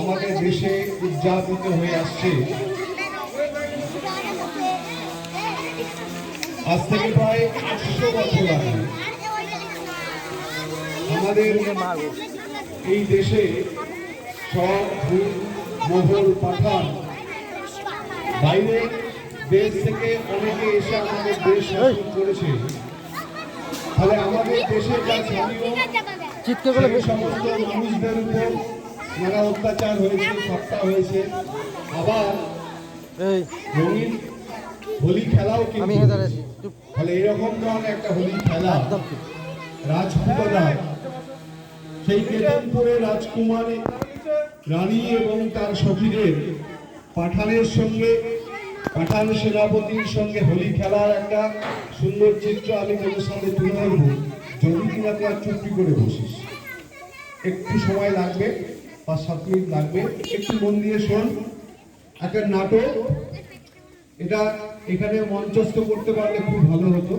আমাদের দেশে উদযাপিত হয়ে আসছে। আজ থেকে প্রায় একশো বছর আগে আমাদের এই দেশে সব ভূত, মোগল পাঠান বাইরে দেশ থেকে অনেকে এসে আমাদের দেশ শাসন করেছে। ফলে আমাদের দেশে যা স্থানীয় সমস্ত মানুষদের উপর নানা অত্যাচার হয়েছে সপ্তাহ হয়েছে। আবার রঙিন হোলি খেলাও কিন্তু ফলে এরকম ধরনের একটা হোলি খেলা রাজপুতদার সেই কেতনপুরে রাজকুমারী রানী এবং তার সখীদের পাঠানের সঙ্গে পাঠান সেনাপতির সঙ্গে হোলি খেলার একটা সুন্দর চিত্র আমি তোদের সামনে তুলে ধরবো। যদি কিনা তোরা চুপটি করে বসিস। একটু সময় লাগবে। পাঁচ, সাত মিনিট লাগবে। একটু মন দিয়ে শোন। একটা নাটক। এটা এখানে মঞ্চস্থ করতে পারলে খুব ভালো হতো।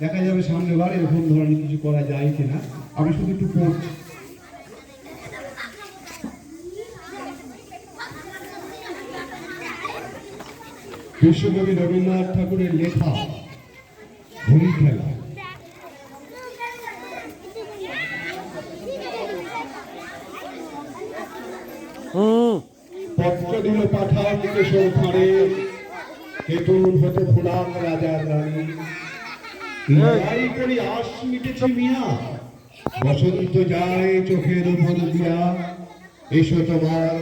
দেখা যাবে সামনেবার এরকম ধরনের কিছু করা যায় কিনা। আমি শুধু একটু পড়ছি। বিশ্বকবি রবীন্দ্রনাথ ঠাকুরের লেখা হোলি খেলা। পত্র দিল পাঠান কেশর ফাঁড়ে কেতুন হতে ফুলাম রাজার রানী। লড়াই করি আশ মিটেছে মিয়া। বসন্ত যায় চোখের উপর দিয়া। এসো তোমার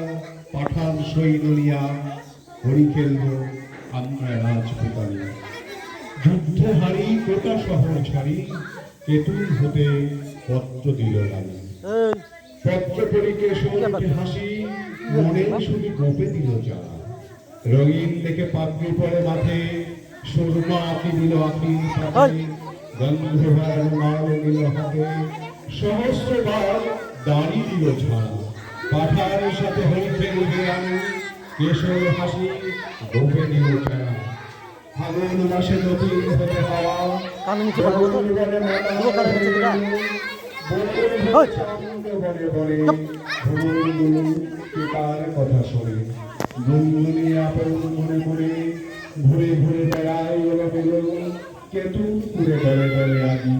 পাঠান সৈন্য নিয়া। হরি খেলব আমরা রাজপুতানি। যুদ্ধ হারি কোটা শহর ছাড়ি। কেতুন হতে পত্র দিল রানী। পত্র শুনতে হাসি মনে শুধু গোপে দিল যা। রঙিন দেখে পাগড়ি পরে মাথে সুরমা আঁকি দিল আঁকি পাখি গন্ধ মাল দিল হাতে সহস্র বার দাড়ি দিল ছাড়া পাঠার সাথে হই খেলবে আমি কেশর হাসি গোপে দিল ছাড়া ফাগুন মাসে নতুন হতে হাওয়া কানে নিচে কথা কানে শোনে গুনগুনি আপন মনে মনে ঘুরে ঘুরে বেড়ায় ওলা বেলো কেতু ঘুরে গলে গলে আজি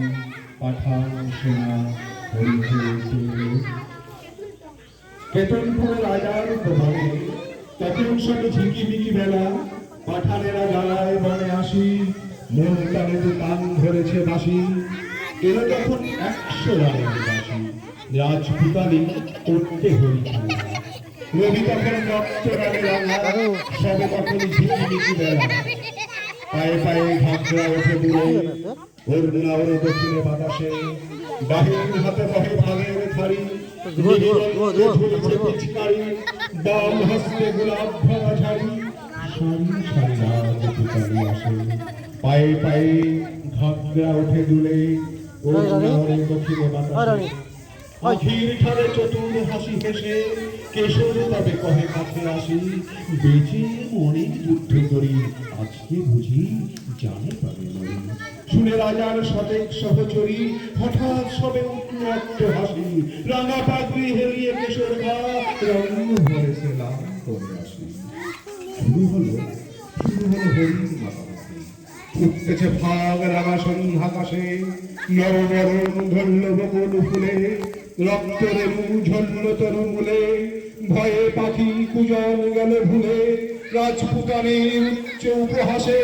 পাঠান সেনা কেতনপুর রাজার প্রভাবে তখন সঙ্গে ঝিকিমিকি পাঠানেরা জ্বালায় বনে আসি মন তো কান ধরেছে বাসি এরা তখন একশো রানের রাজপুতানি করতে খেলা। রবি তখন রক্ত রানে রাঙা সবে তখন ঝিকিমিকি বেলা পায়ে পায়ে ঘাগরা ওঠে দূরে। না ওর দক্ষিণে বাতাসে। বাহির হাতে বহে ভাগের থারি। বাম হস্তে গোলাপ ভরা ঝাড়ি। সারি সারি রাজপুতানি আসে। পায়ে পায়ে ঘাগরা ওঠে দুলে ওর না ওর দক্ষিণে ওই বাতাসে রানী আখির ঠারে চতুর হাসি হেসে কেশর তবে কহে কাছে আসি। বেঁচে মনে যুদ্ধ করি আজকে বুঝি জানে পাবে মরি। শুনে রাজার সতেক সহচরী হঠাৎ সবে উঠল একটা হাসি। রাঙা পাগড়ি হেলিয়ে কেশর গা রঙ ভরে সে লাভ করে আসি। শুরু হলো শুরু হলো হরিণ উঠতেছে ভাগ রাঙা সন্ধ্যাকাশে নরম ধরল বকুল ফুলে রক্ত রেণু ঝরল তরু মূলে ভয়ে পাখি কুজন গেল ভুলে রাজপুতানের উচ্চ উপহাসে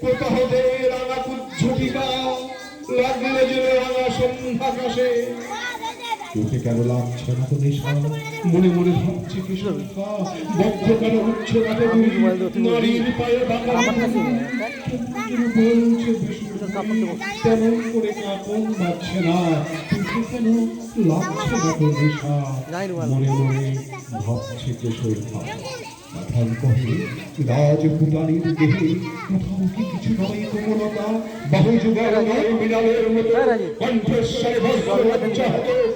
কোথা হতে রাঙা কুজ্ঝটিকা লাগলে যে রাঙা সন্ধ্যাকাশে। চোখে কেন লাগছে না তো নেশা? মনে মনে ভাবছে কি বদ্ধ কেন উঠছে না তো নারীর পায়ে বাঁকা। বলছে। তেমন করে কাপন না? চোখে কেন লাগছে না তো নেশা। মনে মনে ভাবছে পাঠান কহে রাজপুতানির দেহে কোথাও কি কিছু নয় কোমলতা? বাহু যুগের নয় বিড়ালের মতো হ্যাঁ, কণ্ঠস্বরে বড় কঠিন বড়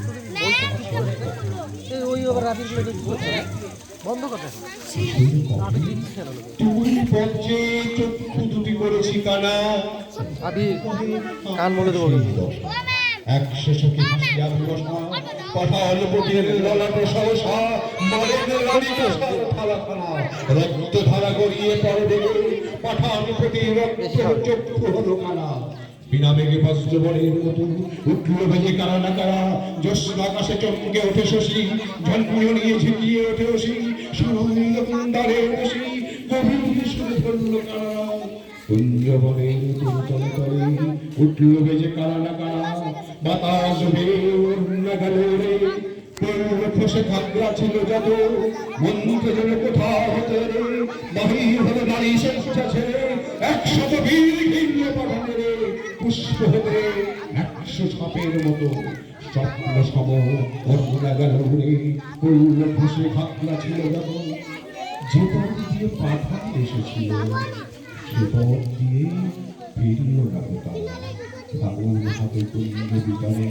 আবার রাতের তো বন্ধ চক্ষু দুটি করেছি কানা। আবি কান বলে দেবো কিন্তু। একশো সখী হাসিয়া বসা পাঠাল ললাটে সহসা রক্ত ধারা গড়িয়ে পড়ে দেখে রক্ত চক্ষু হলো কানা। বিনা বেগে বজ্রবণের মতো উঠল বেজে কারা না কারা। জ্যোৎস্ন আকাশে চমকে ওঠে শশী ঝনঝনিয়ে ঝিঁকিয়ে ওঠে ওসি সুরঙ্গ কুণ্ডারে বসি, গভীর সুরে ধরল কারা। উঠল বেজে কারা না কারা। বাতাস উড়ল গেল রে খসে খাগড়া ছিল যত মন্ত্র যেন কোথাও হতে বাহির হলে স্বেচ্ছা ছেড়ে একশত বীর ঘিরিয়ে পাঠানে রে, পুষ্প হতে একশো সাপের মতো। স্বপ্ন সম অর্ণা গেল রে পূর্ব খসে খাগড়া ছিল যত যে পথ দিয়ে পাঠান এসেছিল, সে পথ দিয়ে ফিরল না কোথাও ভাঙন হাতে কুঞ্জ বিকানে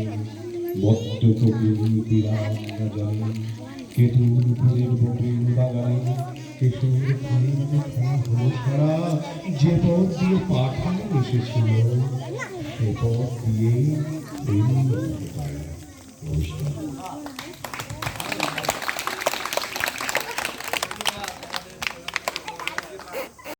বদ্ধ কবির বিরাম জানে কেতুর সারা যে পথ দিয়ে পাঠান এসেছিল সে পথ দিয়ে